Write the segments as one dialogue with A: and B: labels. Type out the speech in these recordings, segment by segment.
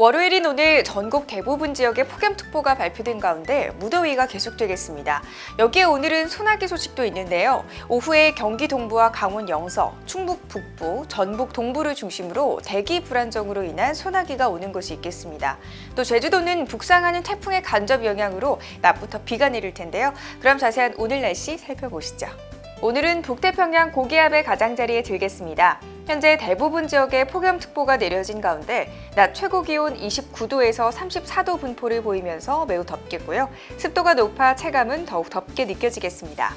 A: 월요일인 오늘 전국 대부분 지역에 폭염특보가 발표된 가운데 무더위가 계속되겠습니다. 여기에 오늘은 소나기 소식도 있는데요. 오후에 경기 동부와 강원 영서, 충북 북부, 전북 동부를 중심으로 대기 불안정으로 인한 소나기가 오는 것이 있겠습니다. 또 제주도는 북상하는 태풍의 간접 영향으로 낮부터 비가 내릴 텐데요. 그럼 자세한 오늘 날씨 살펴보시죠. 오늘은 북태평양 고기압의 가장자리에 들겠습니다. 현재 대부분 지역에 폭염특보가 내려진 가운데 낮 최고 기온 29도에서 34도 분포를 보이면서 매우 덥겠고요. 습도가 높아 체감은 더욱 덥게 느껴지겠습니다.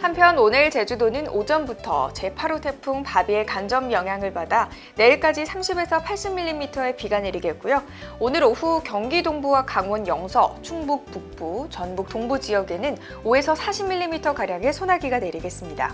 A: 한편 오늘 제주도는 오전부터 제8호 태풍 바비의 간접 영향을 받아 내일까지 30에서 80mm의 비가 내리겠고요. 오늘 오후 경기 동부와 강원 영서, 충북 북부, 전북 동부 지역에는 5에서 40mm 가량의 소나기가 내리겠습니다.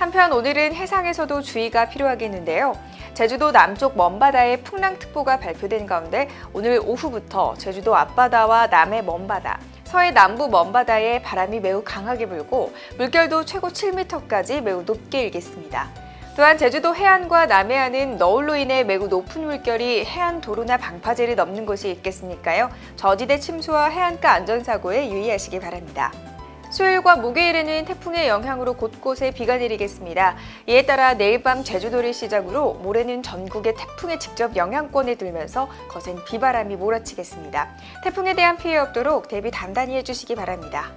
A: 한편 오늘은 해상에서도 주의가 필요하겠는데요. 제주도 남쪽 먼바다에 풍랑특보가 발표된 가운데 오늘 오후부터 제주도 앞바다와 남해 먼바다, 서해 남부 먼바다에 바람이 매우 강하게 불고 물결도 최고 7m까지 매우 높게 일겠습니다. 또한 제주도 해안과 남해안은 너울로 인해 매우 높은 물결이 해안 도로나 방파제를 넘는 곳이 있겠으니까요. 저지대 침수와 해안가 안전사고에 유의하시기 바랍니다. 수요일과 목요일에는 태풍의 영향으로 곳곳에 비가 내리겠습니다. 이에 따라 내일 밤 제주도를 시작으로 모레는 전국에 태풍의 직접 영향권에 들면서 거센 비바람이 몰아치겠습니다. 태풍에 대한 피해 없도록 대비 단단히 해주시기 바랍니다.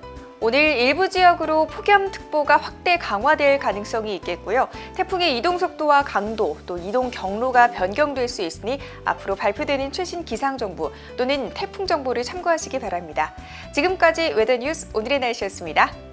A: 오늘 일부 지역으로 폭염특보가 확대 강화될 가능성이 있겠고요. 태풍의 이동 속도와 강도 또 이동 경로가 변경될 수 있으니 앞으로 발표되는 최신 기상 정보 또는 태풍 정보를 참고하시기 바랍니다. 지금까지 웨더뉴스 오늘의 날씨였습니다.